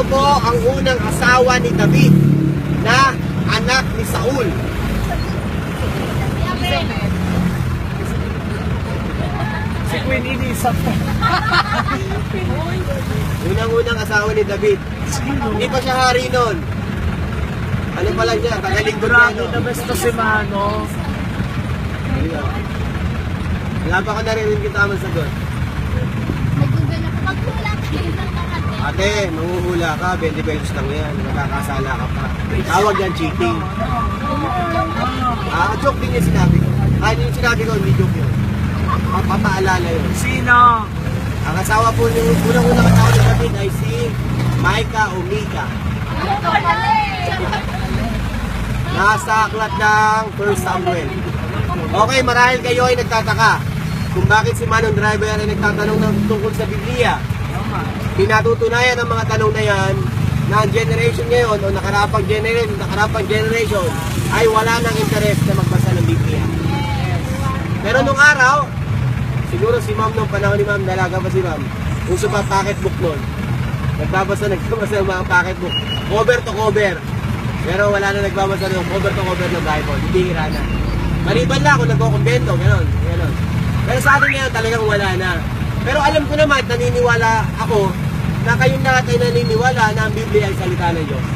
Sino po ang unang asawa ni David na anak ni Saul? Si Queen Elizabeth. Unang-unang asawa ni David. Hindi pa siya hari noon. Ano pa lang siya? Tagalingkod niya, Grabe na basta si Mano. Wala pa ka narinig yung tamang sagot. Nag-google ako. Magmula kayo ng kakate. Ate, manguhula ka, 20 pesos lang yan. Nakakasala ka pa. Tawag yan cheating. Ah, joke din yung sinabi ko. Ah, yung sinabi ko, hindi joke yun. Papaalala yun. Sino? Ang asawa po, yung unang-unang asawa ni David ay si Micah o Mika. Nasa aklat ng 1 Samuel. Okay, marahil kayo ay nagtataka kung bakit si Manong Driver ay nagtatanong ng tungkol sa Biblia. Pinatutunayan ng mga tanong na yan na ang generation ngayon o nakarapang generation, nakarapang generation ay wala nang interest na magbasa ng Biblia. Pero nung araw, siguro si ma'am nung panahon ni ma'am, dalaga pa si ma'am, uso pa pocketbook nun. Nagbabasa, nagbabasa ng mga pocketbook. Cover to cover. Pero wala na nagbabasa ng cover to cover ng Bible. Hindi hira na. Maliban lang kung nagko-kumbento, gano'n, gano'n. Pero sa atin ngayon talagang wala na. Pero alam ko naman, naniniwala ako na kayong lahat ay naniniwala na ang Biblia ay salita ng Diyos.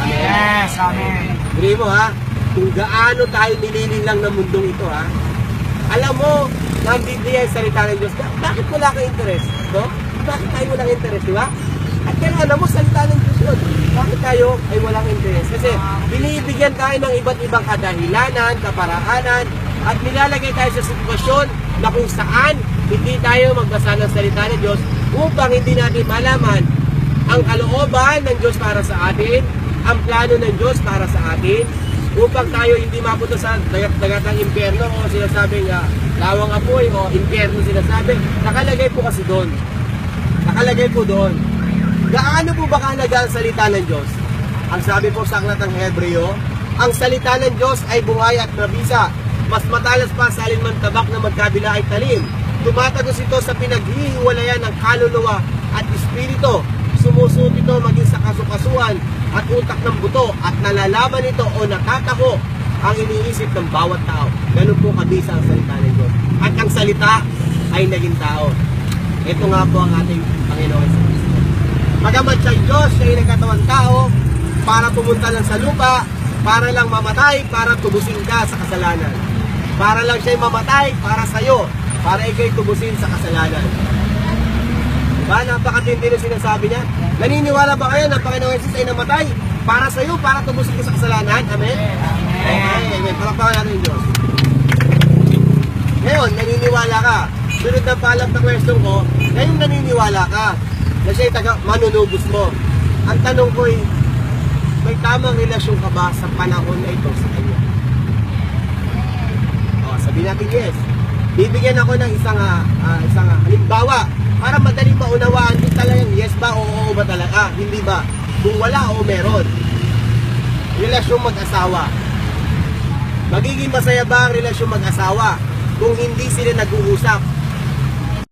Yes, amen. Hindi mo ha, kung gaano tayo nilililang ng mundong ito ha. Alam mo, na ang Biblia ay salita ng Diyos. Ba- Bakit wala kang interest? No? Bakit tayo walang interest, di ba? At kaya alam mo, salita ng Diyos yun. Bakit tayo ay walang interest? Kasi binibigyan tayo ng iba't ibang kadahilanan, kaparahanan, at nilalagay tayo sa sitwasyon na kung saan hindi tayo magbasa ng salita ng Diyos upang hindi natin malaman ang kalooban ng Diyos para sa atin, ang plano ng Diyos para sa atin, upang tayo hindi mapunta sa dagat-dagat ng impyerno o sinasabing uh, lawang apoy o impyerno sinasabi. Nakalagay po kasi doon. Nakalagay po doon. Gaano po ba kahalaga ang salita ng Diyos? Ang sabi po sa aklat ng Hebreo, ang salita ng Diyos ay buhay at mabisa. Mas matalas pa sa alinman tabak na magkabila ay talim. Tumatagos ito sa pinaghihiwalayan ng kaluluwa at espiritu. Sumusunod ito maging sa kasukasuan at utak ng buto at nalalaman ito o natatako ang iniisip ng bawat tao. Ganun po kabisa ang salita ng Diyos. At ang salita ay naging tao. Ito nga po ang ating Panginoon sa Kristo. Magamat siya Diyos, siya ay nagkatawang tao para pumunta lang sa lupa, para lang mamatay, para tubusin ka sa kasalanan. Para lang siya mamatay para sa iyo, para ikay tubusin sa kasalanan. Diba? Napakatindi na sinasabi niya. Naniniwala ba kayo na ang Panginoon Jesus ay namatay para sa iyo, para tubusin ka sa kasalanan? Amen? Okay, amen. Palakpakan natin yung Diyos. Ngayon, naniniwala ka. Sunod ng paalam na question ko, ngayon naniniwala ka na siya ay taga manunubos mo. Ang tanong ko ay, may tamang relasyon ka ba sa panahon na ito sa kanya? O, sabihin natin yes. Bibigyan ako ng isang, ah, isang ah, halimbawa para madaling maunawaan kung talagang yes ba o oo ba talaga. Ah, hindi ba? Kung wala o meron. Relasyon mag-asawa. Magiging masaya ba ang relasyon mag-asawa kung hindi sila nag-uusap